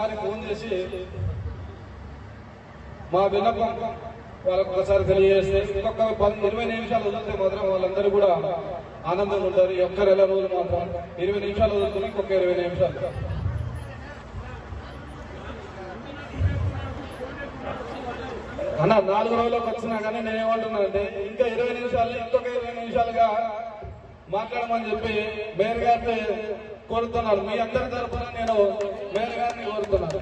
ఒక్కసారి ఫోన్ చేసి మా విన్నపం వాళ్ళకు ఒకసారి తెలియజేస్తే ఇంకొక పది ఇరవై నిమిషాలు వదిలితే మాత్రం వాళ్ళందరూ కూడా ఆనందంగా ఉంటారు. ఒక్క నెల రోజులు మాత్రం ఇరవై నిమిషాలు వదులుతుంది ఇంకొక ఇరవై నిమిషాలు. అన్న నాలుగు రోజులకు వచ్చినా కానీ నేను ఏమంటున్నానంటే ఇంకా ఇరవై నిమిషాలు ఇంకొక ఇరవై నిమిషాలుగా మాట్లాడమని చెప్పి మేయర్ గారిని కోరుతున్నాను మీ అందరి తరఫున నేను మేయర్ గారిని కోరుతున్నాను.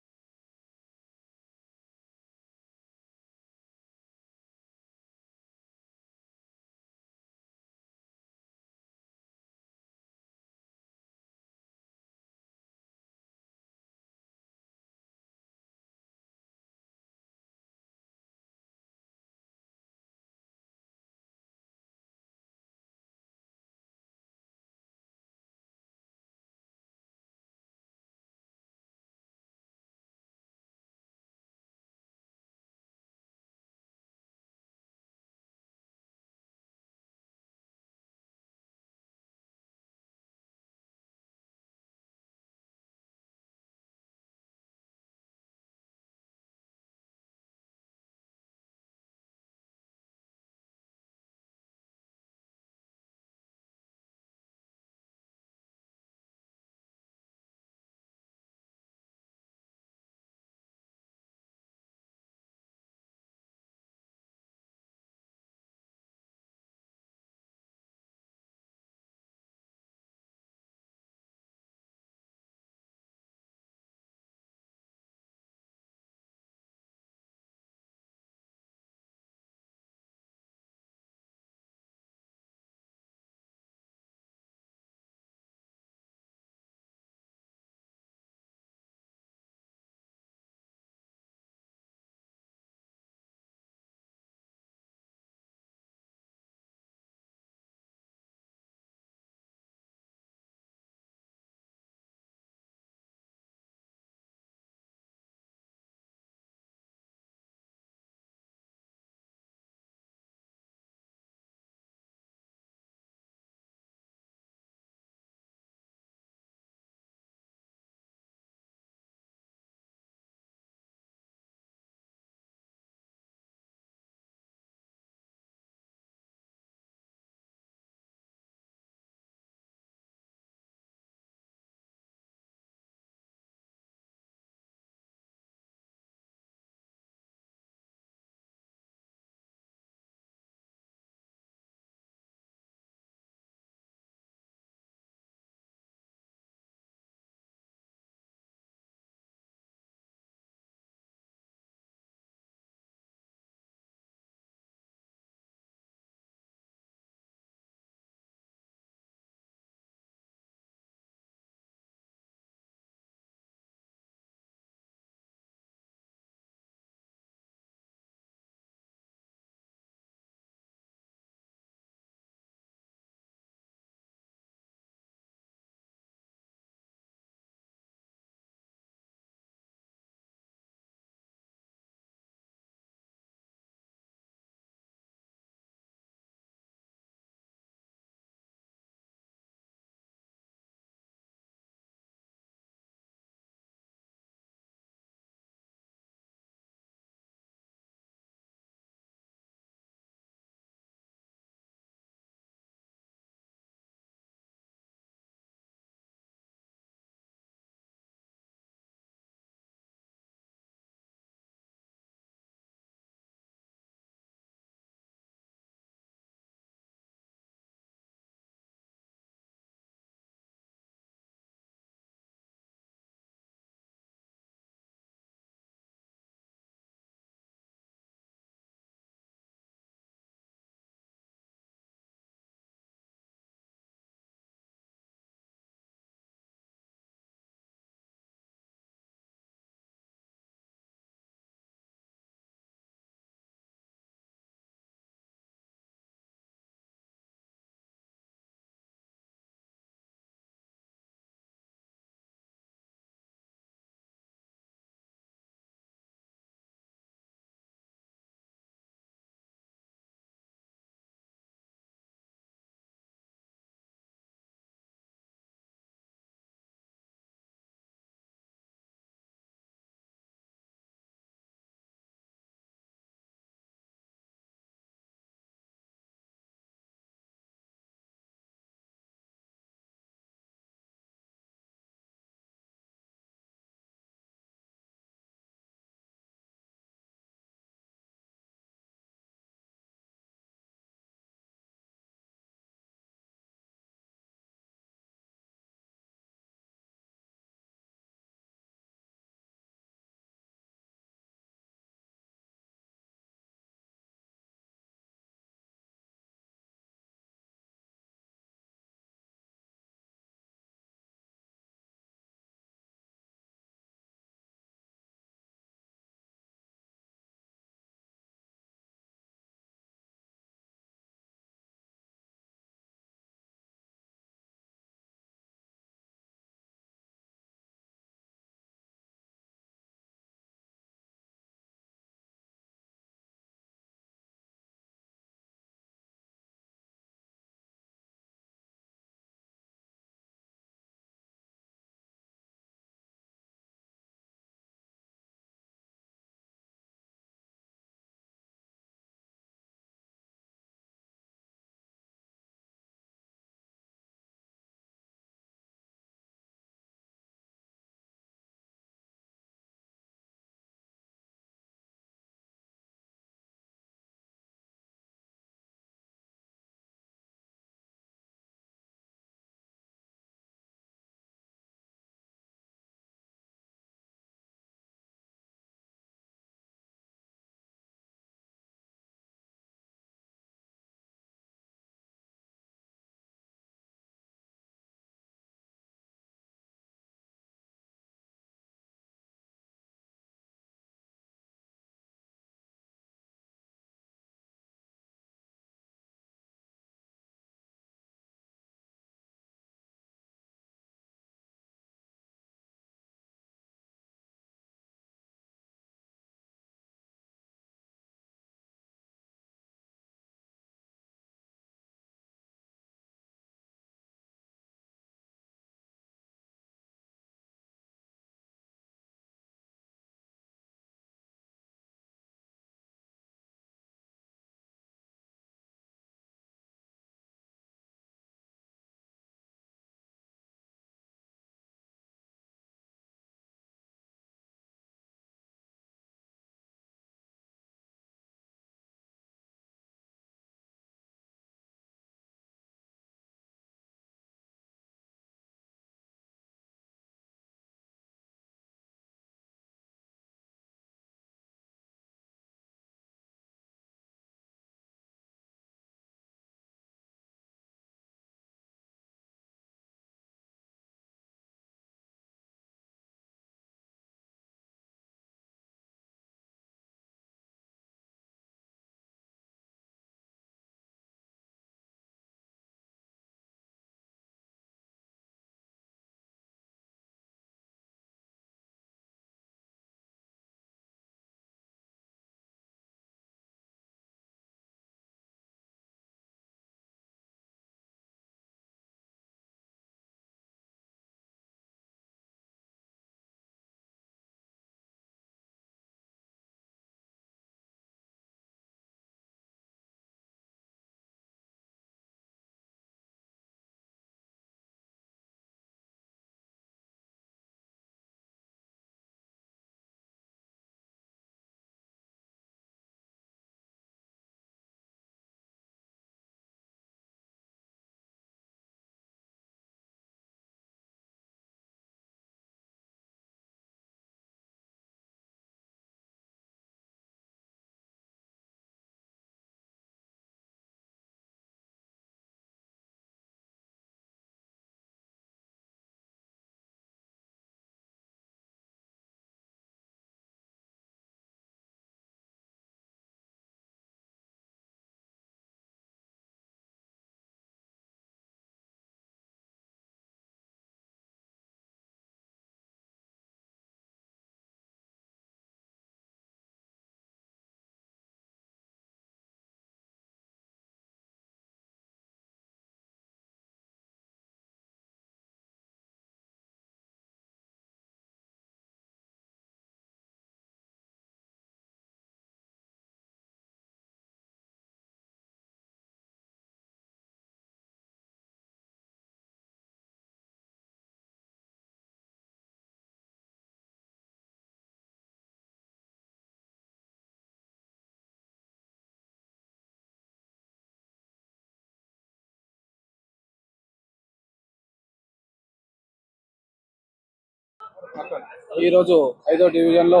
ఈరోజు ఐదో డివిజన్లో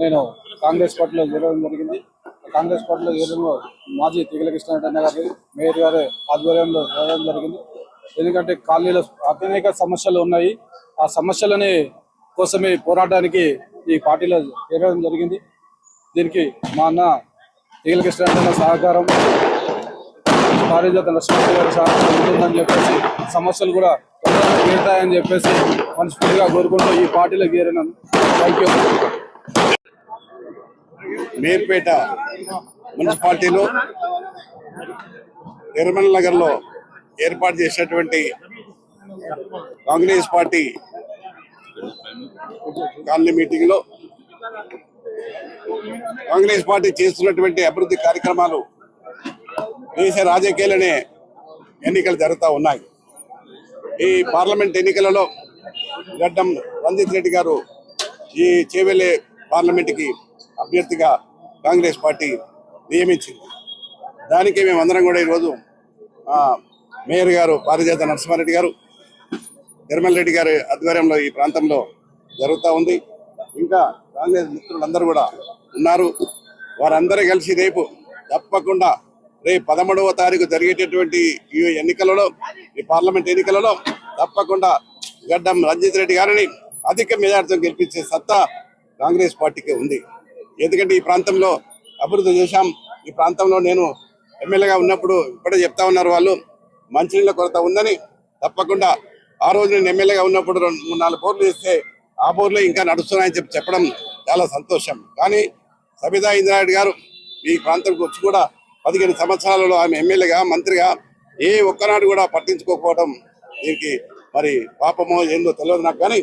నేను కాంగ్రెస్ పార్టీలో చేరడం జరిగింది. కాంగ్రెస్ పార్టీలో చేరడంలో మాజీ తిగల కృష్ణారెడ్డి గారి మేయర్ గారి ఆధ్వర్యంలో చేరడం జరిగింది. ఎందుకంటే కాలనీలో అనేక సమస్యలు ఉన్నాయి. ఆ సమస్యలని కోసమే పోరాటానికి ఈ పార్టీలో చేరడం జరిగింది. దీనికి మా అన్న తిగల కృష్ణారెడ్డి సహకారం పారిజాత లక్ష్మణ్ గారి ఉంటుందని చెప్పేసి సమస్యలు కూడా తీరుతాయని చెప్పేసి మనస్ఫూర్తిగా కోరుకుంటూ ఈ పార్టీలో చేరినాను థ్యాంక్ యూ మీర్పేట మున్సిపాలిటీలో నిర్మల్ నగర్లో ఏర్పాటు చేసినటువంటి కాంగ్రెస్ పార్టీ కాలనీ మీటింగ్లో కాంగ్రెస్ పార్టీ చేస్తున్నటువంటి అభివృద్ధి కార్యక్రమాలు దేశ రాజకీయాలనే ఎన్నికలు జరుగుతూ ఉన్నాయి. ఈ పార్లమెంట్ ఎన్నికలలో గడ్డం రంజిత్ రెడ్డి గారు ఈ చేవెళ్ళే పార్లమెంట్కి అభ్యర్థిగా కాంగ్రెస్ పార్టీ నియమించింది. దానికి మేమందరం కూడా ఈరోజు ఆ, మేయర్ గారు పారిజాత నరసింహారెడ్డి గారు నిర్మల్ రెడ్డి గారి ఆధ్వర్యంలో ఈ ప్రాంతంలో జరుగుతూ ఉంది. ఇంకా కాంగ్రెస్ మిత్రులందరూ కూడా ఉన్నారు. వారందరూ కలిసి రేపు తప్పకుండా రేపు పదమూడవ తారీఖు జరిగేటటువంటి ఈ ఎన్నికలలో ఈ పార్లమెంట్ ఎన్నికలలో తప్పకుండా గడ్డం రంజిత్ రెడ్డి గారిని అధిక మెజార్టీతో గెలిపించే సత్తా కాంగ్రెస్ పార్టీకి ఉంది. ఎందుకంటే ఈ ప్రాంతంలో అభివృద్ధి చేశాం. ఈ ప్రాంతంలో నేను ఎమ్మెల్యేగా ఉన్నప్పుడు ఇప్పుడే చెప్తా ఉన్నారు వాళ్ళు మంచినీళ్ళ కొరత ఉందని. తప్పకుండా ఆ రోజు నేను ఎమ్మెల్యేగా ఉన్నప్పుడు రెండు మూడు నాలుగు బోర్లు ఇస్తే ఆ బోర్లు ఇంకా నడుస్తున్నాయని చెప్పి చెప్పడం చాలా సంతోషం. కానీ సబితా ఇంద్రారెడ్డి గారు ఈ ప్రాంతంకి వచ్చి కూడా పదిహేను సంవత్సరాలలో ఆమె ఎమ్మెల్యేగా మంత్రిగా ఏ ఒక్కనాడు కూడా పట్టించుకోకపోవడం దీనికి మరి పాపమో ఏందో తెలియదు నాకు. కానీ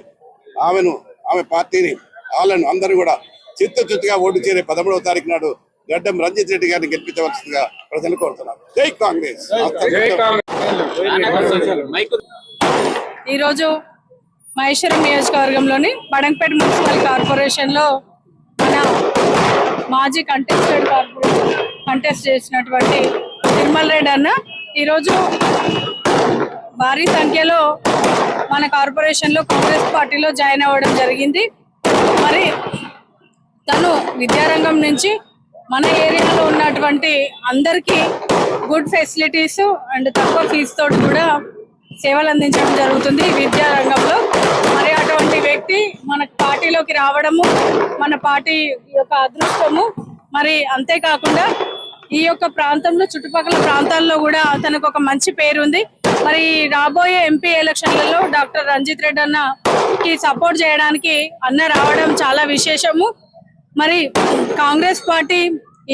ఆమెను ఆమె పార్టీని వాళ్ళను అందరూ కూడా చిత్తచుత్తుగా ఓటు చేరే పదమూడవ తారీఖు నాడు గడ్డం రంజిత్ రెడ్డి గారిని గెలిపించవలసిందిగా ప్రజలు కోరుతున్నారు. జై కాంగ్రెస్. ఈరోజు మహేశ్వరం నియోజకవర్గంలోని బడంగపేట మున్సిపల్ కార్పొరేషన్లో మన మాజీ కంటెస్టెడ్ కార్పొరేషన్ కంటెస్ట్ చేసినటువంటి నిర్మల్ రెడ్డి అన్న. ఈరోజు భారీ సంఖ్యలో మన కార్పొరేషన్లో కాంగ్రెస్ పార్టీలో జాయిన్ అవ్వడం జరిగింది. మరి తను విద్యారంగం నుంచి మన ఏరియాలో ఉన్నటువంటి అందరికీ గుడ్ ఫెసిలిటీస్ అండ్ తక్కువ ఫీజు తోటి కూడా సేవలు అందించడం జరుగుతుంది విద్యారంగంలో. మరి అటువంటి వ్యక్తి మన పార్టీలోకి రావడము మన పార్టీ యొక్క అదృష్టము మరి అంతేకాకుండా ఈ యొక్క ప్రాంతంలో చుట్టుపక్కల ప్రాంతాల్లో కూడా తనకు ఒక మంచి పేరు ఉంది మరి రాబోయే ఎంపీ ఎలక్షన్లలో డాక్టర్ రంజిత్ రెడ్డి అన్నకి సపోర్ట్ చేయడానికి అన్న రావడం చాలా విశేషము. మరి కాంగ్రెస్ పార్టీ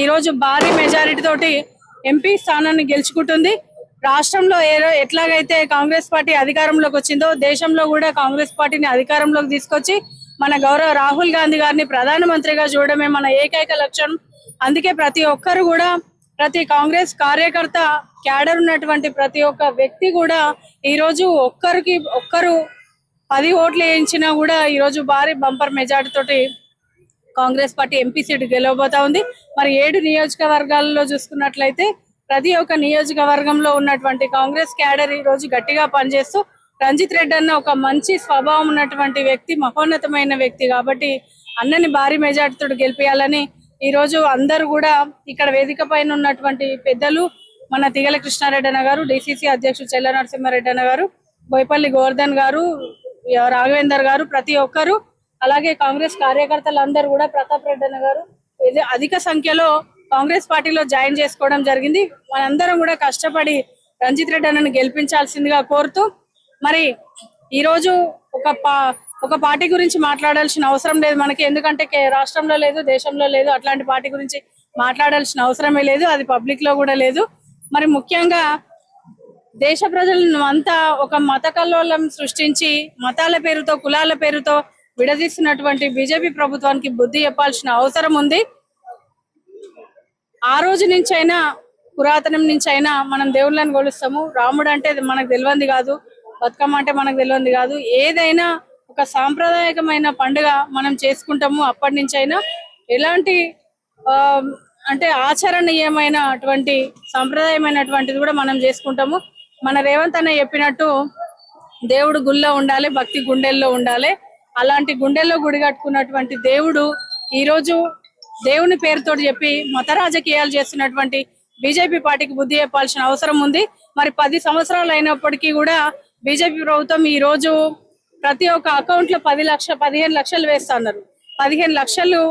ఈ రోజు భారీ మెజారిటీ తోటి ఎంపీ స్థానాన్ని గెలుచుకుంటుంది. రాష్ట్రంలో ఏ ఎట్లాగైతే కాంగ్రెస్ పార్టీ అధికారంలోకి వచ్చిందో దేశంలో కూడా కాంగ్రెస్ పార్టీని అధికారంలోకి తీసుకొచ్చి మన గౌరవ రాహుల్ గాంధీ గారిని ప్రధానమంత్రిగా చూడడమే మన ఏకైక లక్ష్యం. అందుకే ప్రతి ఒక్కరు కూడా ప్రతి కాంగ్రెస్ కార్యకర్త క్యాడర్ ఉన్నటువంటి ప్రతి ఒక్క వ్యక్తి కూడా ఈ రోజు ఒక్కరికి ఒక్కరు పది ఓట్లు వేయించినా కూడా ఈ రోజు భారీ బంపర్ మెజార్టీ తోటి కాంగ్రెస్ పార్టీ ఎంపీ సీట్ గెలవబోతా ఉంది. మరి ఏడు నియోజకవర్గాల్లో చూసుకున్నట్లయితే ప్రతి ఒక్క నియోజకవర్గంలో ఉన్నటువంటి కాంగ్రెస్ క్యాడర్ ఈ రోజు గట్టిగా పనిచేస్తూ రంజిత్ రెడ్డి అన్న ఒక మంచి స్వభావం ఉన్నటువంటి వ్యక్తి మహోన్నతమైన వ్యక్తి కాబట్టి అన్నని భారీ మెజార్టీతో గెలిపించాలని ఈ రోజు అందరూ కూడా ఇక్కడ వేదిక పైన ఉన్నటువంటి పెద్దలు మన తిగల కృష్ణారెడ్డి అన్న గారు డిసిసి అధ్యక్షుడు చెల్ల నరసింహారెడ్డి అన్న గారు బోయపల్లి గోవర్ధన్ గారు రాఘవేందర్ గారు ప్రతి ఒక్కరు అలాగే కాంగ్రెస్ కార్యకర్తలు అందరూ కూడా ప్రతాప్ రెడ్డి అన్న గారు ఇది అధిక సంఖ్యలో కాంగ్రెస్ పార్టీలో జాయిన్ చేసుకోవడం జరిగింది. మనందరం కూడా కష్టపడి రంజిత్ రెడ్డి అన్నను గెలిపించాల్సిందిగా కోరుతూ మరి ఈ రోజు ఒక పా ఒక పార్టీ గురించి మాట్లాడాల్సిన అవసరం లేదు మనకి. ఎందుకంటే రాష్ట్రంలో లేదు దేశంలో లేదు అట్లాంటి పార్టీ గురించి మాట్లాడాల్సిన అవసరమే లేదు. అది పబ్లిక్లో కూడా లేదు. మరి ముఖ్యంగా దేశ ప్రజలను అంతా ఒక మత కల్లోలం సృష్టించి మతాల పేరుతో కులాల పేరుతో విడదీస్తున్నటువంటి బీజేపీ ప్రభుత్వానికి బుద్ధి చెప్పాల్సిన అవసరం ఉంది. ఆ రోజు నుంచి అయినా పురాతనం నుంచి అయినా మనం దేవుళ్ళని కొలుస్తాము. రాముడు అంటే మనకు తెలియంది కాదు. బతుకమ్మ అంటే మనకు తెలియంది కాదు. ఏదైనా ఒక సాంప్రదాయకమైన పండుగ మనం చేసుకుంటాము అప్పటి నుంచి అయినా ఎలాంటి అంటే ఆచరణీయమైన అటువంటి సాంప్రదాయమైనటువంటిది కూడా మనం చేసుకుంటాము. మన రేవంత్ అన్న చెప్పినట్టు దేవుడు గుళ్ళో ఉండాలి భక్తి గుండెల్లో ఉండాలి. అలాంటి గుండెల్లో గుడి కట్టుకున్నటువంటి దేవుడు ఈరోజు దేవుని పేరుతో చెప్పి మత రాజకీయాలు చేస్తున్నటువంటి బీజేపీ పార్టీకి బుద్ధి చెప్పాల్సిన అవసరం ఉంది. మరి పది సంవత్సరాలు అయినప్పటికీ కూడా బీజేపీ ప్రభుత్వం ఈరోజు ప్రతి ఒక్క అకౌంట్లో పది లక్ష పదిహేను లక్షలు వేస్తున్నారు పదిహేను లక్షలు